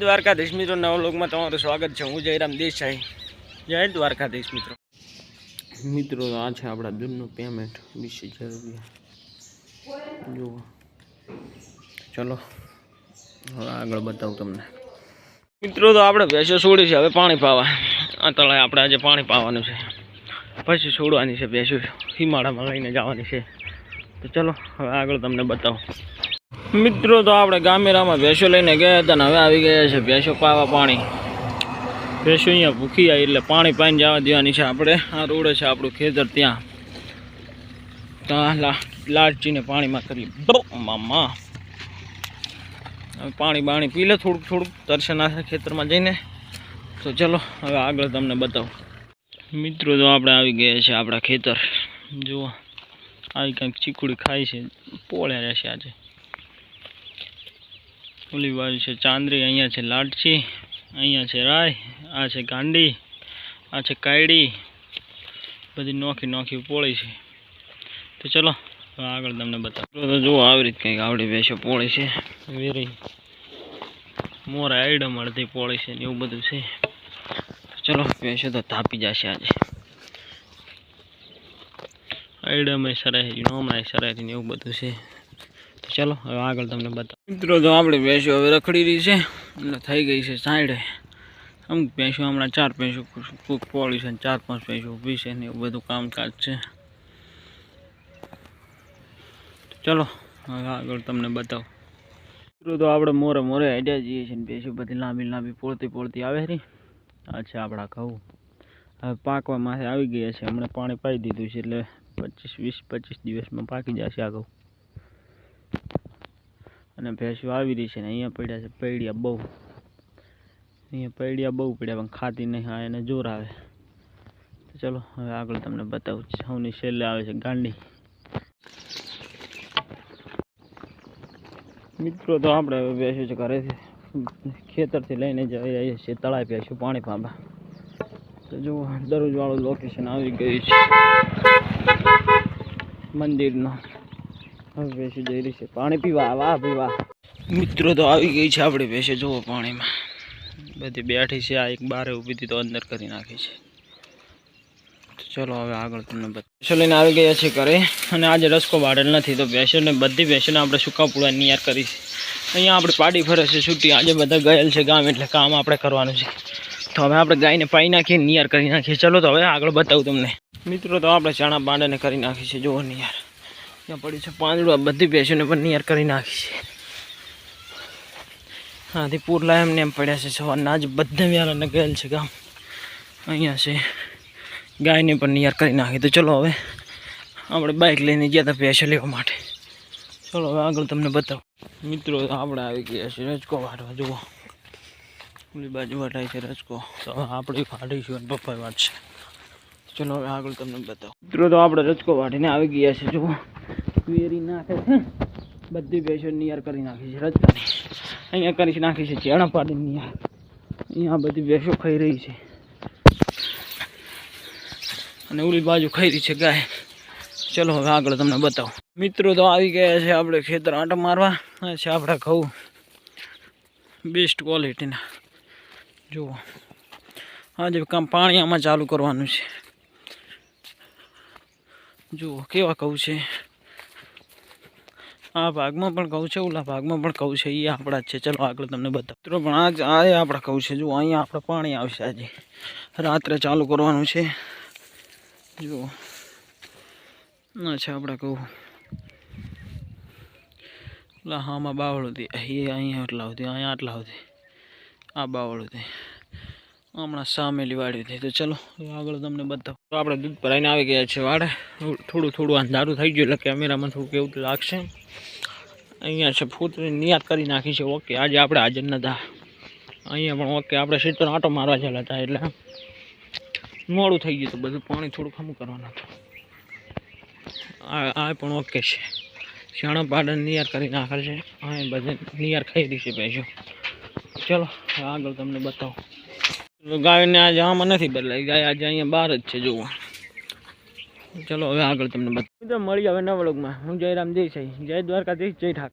દ્વારકાધીશ મિત્રો નવા લોકમાં તમારું સ્વાગત છે. હું જયરામ દેસાઈ. જય દ્વારકાધીશ મિત્રો. મિત્રો આ છે આપણા દૂધનું પેમેન્ટ વીસ હજાર રૂપિયા જુઓ. ચલો હવે આગળ બતાવું તમને. મિત્રો તો આપણે ભેંસો છોડી છે. હવે પાણી પાવા. આ તળાએ આપણે આજે પાણી પાવાનું છે. પછી છોડવાની છે ભેંસો. હિમાળામાં લઈને જવાની છે. તો ચલો હવે આગળ તમને બતાવું. મિત્રો, તો આપણે ગામેરામાં ભેંસો લઈને ગયા હતા ને હવે આવી ગયા છે ભેંસો પાવા પાણી. ભેંસો અહીંયા ભૂખી આવી એટલે પાણી પાઈને જવા દેવાની છે આપણે. આ રોડે છે આપણું ખેતર ત્યાં. ત્યાં લા, લાલચીને પાણીમાં કરી મામા. હવે પાણી બાણી પી લે, થોડુંક થોડુંક દર્શન નાખે ખેતરમાં જઈને. તો ચલો, હવે આગળ તમને બતાવું. મિત્રો, તો આપણે આવી ગયા છે આપણા ખેતર. જુઓ, આવી કંઈક ચીકુડી ખાય છે. પોળ્યા રહેશે આજે. ઓલી બાજુ છે ચાંદરી, અહીંયા છે લાડચી, અહીંયા છે રાય, આ છે ગાંડી, આ છે કાયડી, બધી નોખી નોખી પોળી છે. તો ચલો આગળ તમને બતાવો. તો જુઓ આવી રીતે કંઈક આવડી બેસો પોળી છે. વેરી મોરા આઈડમ અડધી પોળી છે ને એવું બધું છે. ચલો બેસો તો તાપી જશે આજે. આઈડમ એ સરાય નોમણાય સરાય એવું બધું છે. ચલો, હવે આગળ તમને બતાવો. મિત્રો તો આપણે ભેંસો હવે રખડી રહી છે, એટલે થઈ ગઈ છે સાઈડે અમુક ભેંસો હમણાં ચાર ભેંસો કૂક પોળી છે ચાર પાંચ ભેંસો ઊભી છે ને એવું બધું કામકાજ છે. ચલો, હવે આગળ તમને બતાવો. મિત્રો, તો આપણે મોરે મોરે આઈડિયા જઈએ છીએ ભેંસો બધી લાંબી લાંબી પોળતી પોળતી આવે રહી આ છે આપણા ઘઉં. હવે પાકવા માથે આવી ગયા છે, હમણાં પાણી પાઈ દીધું છે, એટલે પચીસ વીસ પચીસ દિવસમાં પાકી જશે આ ઘઉં. અને ભેંસો આવી રહી છે ને અહીંયા પડ્યા છે, પૈડિયા બહુ. અહીંયા પૈડિયા બહુ પડ્યા, પણ ખાતી નહીં હા એને જોર આવે. તો ચલો, હવે આગળ તમને બતાવું સૌની છેલ્લે આવે છે ગાંડી. મિત્રો, તો આપણે હવે ભેંસો છે ઘરેથી ખેતરથી લઈને જઈ રહીએ છીએ તળાવ ભેંસો, પાણી પાવા તો જુઓ, દરરોજવાળું લોકેશન આવી ગયું છે. મંદિરનો. હવે જઈ રહી છે. પાણી પીવા, વાહ પીવા મિત્રો તો આવી ગઈ છે આપણે ભેંસો જુઓ પાણીમાં. બધી બેઠી છે, આ એક બારે ઊભી હતી તો અંદર કરી નાખી છે. ચલો હવે આગળ તમને ભેંસો લઈને આવી ગયા છે ઘરે. અને આજે રસકો વાળેલ નથી, તો ભેંસોને બધી ભેંસોને આપણે સૂકા પૂળા નિયાર કરી છે. અહીંયા આપણે પાડી ફરે છે છૂટી. આજે બધા ગયેલ છે ગામ, એટલે કામ આપણે કરવાનું છે. તો હવે આપણે ગાયને પાઈ નાખીએ નિયાર કરી નાખીએ. ચલો તો હવે આગળ બતાવું તમને. મિત્રો તો આપણે ચણા બાંડાને કરી નાખી છે, જુઓ નિયાર ત્યાં પડ્યું છે. પાંદડું આ બધી ભેંસોને પણ નિયાર કરી નાખી છે. હાથી પૂરલા એમને એમ પડ્યા છે, સવારના આજ બધા વ્યારાને ગયેલ છે ગામ. અહીંયા છે. ગાયને પણ નિયર કરી નાખી. તો ચલો હવે આપણે બાઇક લઈને ગયા હતા ભેંસો લેવા માટે. ચલો હવે આગળ તમને બતાવો. મિત્રો આપણે આવી ગયા છે રજકો વાટવા. જુઓ. ઓલી બાજુ વટાય છે રજકો. તો આપણે વાટીશું અને પપ્પા વાટશે. ચલો હવે આગળ તમને બતાવો. મિત્રો તો આપણે રજકો વાટીને આવી ગયા છે જુઓ. વેરી નાખે છે બધી પેશન નિયર કરી નાખી છે, રજકાની. અહીંયા કરી નાખી છે, ચેણા પાડી નિયાર. અહીંયા બધી ભેંસો ખાઈ રહી છે. અને ઓલી બાજુ ખાઈ રહી છે ગાય. ચલો, હવે આગળ તમને બતાવું. મિત્રો તો આવી ગયા છે આપણે ખેતર આંટો મારવા. છે આપણે ઘઉં. બેસ્ટ ક્વોલિટીના જુઓ. આજે કામ પાણી આમાં ચાલુ કરવાનું છે. જુઓ, કેવા કહું છે. આ ભાગમાં પણ કહું છે, ઓલા ભાગમાં પણ કહું છે એ આપણા જ છે. ચલો આગળ તમને બધા મિત્રો, પણ આજ આ આપણા કહું છે. જુઓ, અહીંયા આપણે પાણી આવશે આજે. રાત્રે ચાલુ કરવાનું છે. જુઓ. ના છે આપણે કહું. ઓલા હામાં બાવળ હતી. એ અહીંયા એટલા હતી અહીંયા આટલા હતી આ બાવળ હતી. હમણાં સામેલી વાડી હતી. તો ચલો આગળ તમને બતાવો. તો આપણે દૂધ ભરાઈને આવી ગયા છે વાડે. થોડું થોડું અંધારું થઈ ગયું એટલે કેમેરામાં થોડું તો લાગશે. અહીંયા છે ફૂતરી નિયાત કરી નાખી છે. ઓકે, આજે આપણે હાજર નતા. અહીંયા પણ ઓકે, આપણે સીધો આંટો મારવા ચાલ્યા હતા એટલે મોડું થઈ ગયું હતું બધું. પાણી થોડું ખમું કરવાનું હતું. આ પણ ઓકે છે. શાણા પાડન નિયાર કરી નાખેલ છે. હા બધે નિયાર ખાઈ રહી છે ભેંસો. ચલો, આગળ તમને બતાવો. ગાયને આજે આમાં નથી બદલાઈ ગાય આજે અહીંયા બહાર જ છે જોવા ચલો, હવે આગળ તમને બતાવો. મિત્રો મળી હવે નવલોકમાં હું જયરામ દેસાઈ. જય દ્વારકાધીશ, જય ઠાક